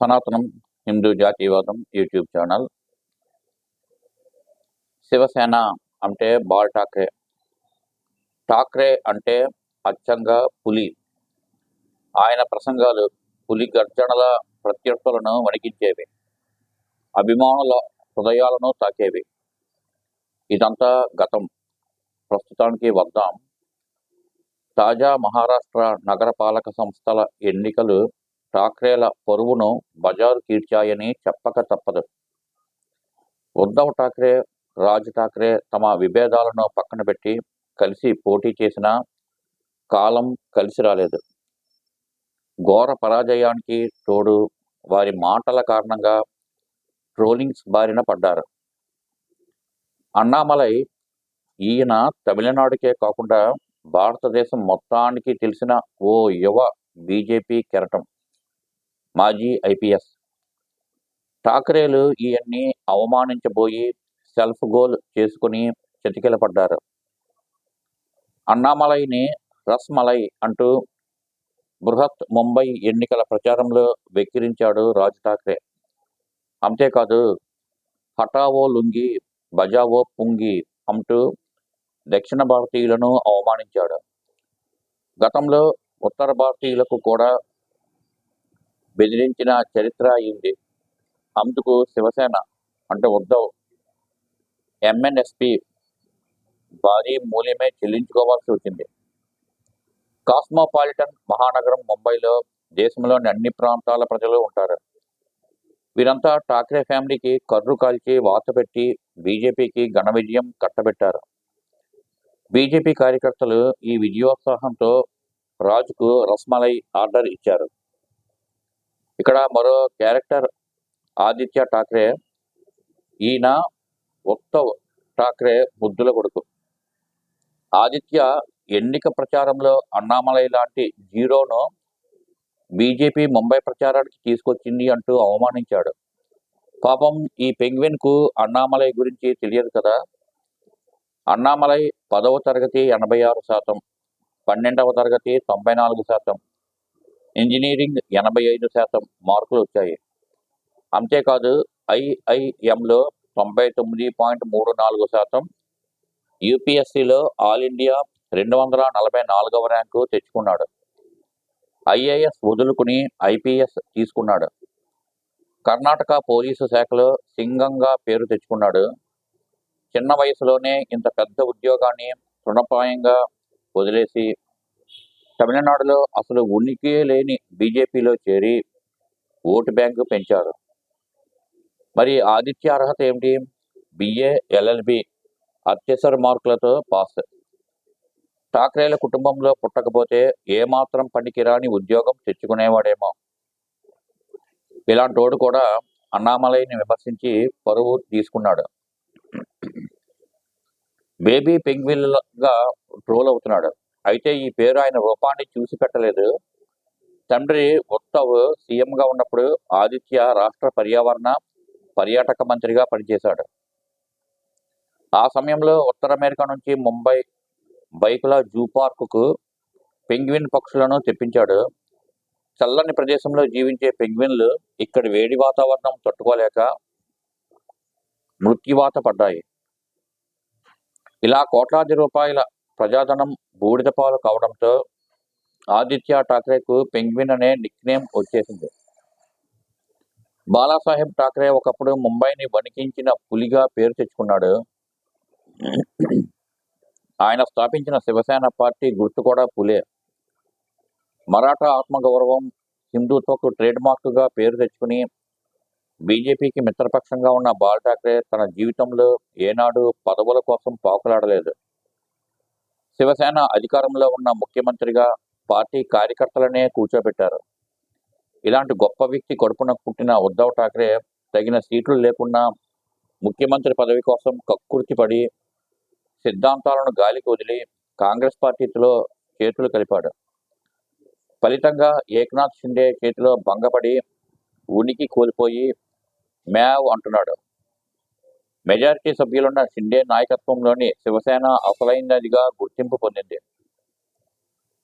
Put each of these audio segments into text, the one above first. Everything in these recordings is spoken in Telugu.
సనాతనం హిందూ జాతీయవాదం యూట్యూబ్ ఛానల్. శివసేన అంటే బాల్ ఠాక్రే. ఠాక్రే అంటే అచ్చంగా పులి. ఆయన ప్రసంగాలు పులి గర్జనల ప్రత్యర్థులను వణికించేవి. అభిమానుల హృదయాలను తాకేవి. ఇదంతా గతం. ప్రస్తుతానికి వద్దాం. తాజా మహారాష్ట్ర నగరపాలక సంస్థల ఎన్నికలు ఠాక్రేల పరువును బజారు కీడ్చాయని చెప్పక తప్పదు. ఉద్ధవ్ ఠాక్రే రాజ్ ఠాక్రే తమ విభేదాలను పక్కన పెట్టి కలిసి పోటీ చేసిన కాలం కలిసి రాలేదు. ఘోర పరాజయానికి తోడు వారి మాటల కారణంగా ట్రోలింగ్స్ బారిన పడ్డారు. అన్నామలై ఈయన తమిళనాడుకే కాకుండా భారతదేశం మొత్తానికి తెలిసిన ఓ యువ బీజేపీ కెరటం. మాజీ ఐపీఎస్. ఠాకరేలు ఈయన్ని అవమానించబోయి సెల్ఫ్ గోల్ చేసుకుని చతికిలపడ్డారు అన్నామలైని రస్మలై అంటూ బృహత్ ముంబై ఎన్నికల ప్రచారంలో వెక్కిరించాడు రాజ్ ఠాక్రే. అంతేకాదు హఠావో లుంగి బజావో పుంగి అంటూ దక్షిణ భారతీయులను అవమానించాడు. గతంలో ఉత్తర భారతీయులకు కూడా బెదిరించిన చరిత్ర అయింది అందుకు శివసేన అంటే ఉద్ధవ్ ఎంఎన్ఎస్పి భారీ మూల్యమే చెల్లించుకోవాల్సి వచ్చింది. కాస్మోపాలిటన్ మహానగరం ముంబైలో దేశంలోని అన్ని ప్రాంతాల ప్రజలు ఉంటారు. వీరంతా ఠాక్రే ఫ్యామిలీకి కర్రు కాల్చి వాత పెట్టి బీజేపీకి ఘన విజయం కట్టబెట్టారు. బీజేపీ కార్యకర్తలు ఈ విజయోత్సాహంతో రాజుకు రస్మలై ఆర్డర్ ఇచ్చారు. ఇక్కడ మరో క్యారెక్టర్ ఆదిత్య ఠాక్రే ఈయన ఉత్తవ్ ఠాక్రే బుద్ధుల కొడుకు. ఆదిత్య ఎన్నిక ప్రచారంలో అన్నామలై లాంటి జీరోను బీజేపీ ముంబై ప్రచారానికి తీసుకొచ్చింది అంటూ అవమానించాడు. పాపం ఈ పెంగ్విన్కు అన్నామలై గురించి తెలియదు కదా. అన్నామలై పదవ తరగతి ఎనభై ఆరు శాతం పన్నెండవ తరగతి తొంభై నాలుగు శాతం ఇంజనీరింగ్ ఎనభై ఐదు శాతం మార్కులు వచ్చాయి. అంతేకాదు ఐఐఎంలో తొంభై తొమ్మిది పాయింట్ మూడు నాలుగు శాతం యూపీఎస్సీలో ఆల్ ఇండియా రెండు వందల నలభై నాలుగవ ర్యాంకు తెచ్చుకున్నాడు. ఐఏఎస్ వదులుకుని ఐపీఎస్ తీసుకున్నాడు. కర్ణాటక పోలీసు శాఖలో సింగంగా పేరు తెచ్చుకున్నాడు. చిన్న వయసులోనే ఇంత పెద్ద ఉద్యోగాన్ని తృణప్రాయంగా వదిలేసి తమిళనాడులో అసలు ఉనికి లేని బీజేపీలో చేరి ఓటు బ్యాంకు పెంచారు. మరి ఆదిత్య అర్హత ఏమిటి? బిఏ ఎల్ఎల్బి అత్యవసర మార్కులతో పాస్. ఠాక్రేల కుటుంబంలో పుట్టకపోతే ఏమాత్రం పనికిరాని ఉద్యోగం తెచ్చుకునేవాడేమో. ఇలాంటోడు కూడా అన్నామలైని విమర్శించి పరువు తీసుకున్నాడు. బేబీ పెంగ్విన్గా ట్రోల్ అవుతున్నాడు. అయితే ఈ పేరు ఆయన రూపాన్ని చూసి పెట్టలేదు. తండ్రి ఉత్తవ్ సీఎంగా ఉన్నప్పుడు ఆదిత్య రాష్ట్ర పర్యావరణ పర్యాటక మంత్రిగా పనిచేశాడు. ఆ సమయంలో ఉత్తర అమెరికా నుంచి ముంబై బైకుల జూ పార్కుకు పెంగ్విన్ పక్షులను తెప్పించాడు. చల్లని ప్రదేశంలో జీవించే పెంగ్విన్లు ఇక్కడి వేడి వాతావరణం తట్టుకోలేక మృత్యువాత పడ్డాయి. ఇలా కోట్లాది రూపాయల ప్రజాధనం బూడిద పాలు కావడంతో ఆదిత్య ఠాక్రేకు పెంగ్విన్ అనే నిక్నేమ్ వచ్చేసింది. బాలాసాహెబ్ ఠాక్రే ఒకప్పుడు ముంబైని వణికించిన పులిగా పేరు తెచ్చుకున్నాడు. ఆయన స్థాపించిన శివసేన పార్టీ గుర్తు కూడా పులే. మరాఠా ఆత్మగౌరవం హిందుత్వకు ట్రేడ్ మార్క్గా పేరు తెచ్చుకుని బీజేపీకి మిత్రపక్షంగా ఉన్న బాల్ ఠాక్రే తన జీవితంలో ఏనాడు పదవుల కోసం పాకులాడలేదు. శివసేన అధికారంలో ఉన్న ముఖ్యమంత్రిగా పార్టీ కార్యకర్తలనే కూర్చోబెట్టారు. ఇలాంటి గొప్ప వ్యక్తి కడుపున పుట్టిన ఉద్ధవ్ ఠాక్రే తగిన సీట్లు లేకుండా ముఖ్యమంత్రి పదవి కోసం కక్కుర్తిపడి సిద్ధాంతాలను గాలికి వదిలి కాంగ్రెస్ పార్టీలో చేతులు కలిపాడు. ఫలితంగా ఏక్నాథ్ షిండే చేతిలో భంగపడి ఉనికి కోల్పోయి మ్యావ్ అంటున్నాడు. మెజారిటీ సభ్యులున్న షిండే నాయకత్వంలోని శివసేన అసలైనదిగా గుర్తింపు పొందింది.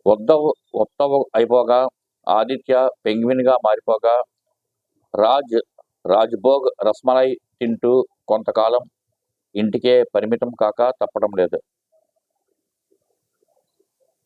ఉద్ధవ్ ఉత్తవ అయిపోగా ఆదిత్య పెంగ్విన్గా మారిపోగా రాజ్ రాజ్భోగ్ రస్మలై తింటూ కొంతకాలం ఇంటికే పరిమితం కాక తప్పడం లేదు.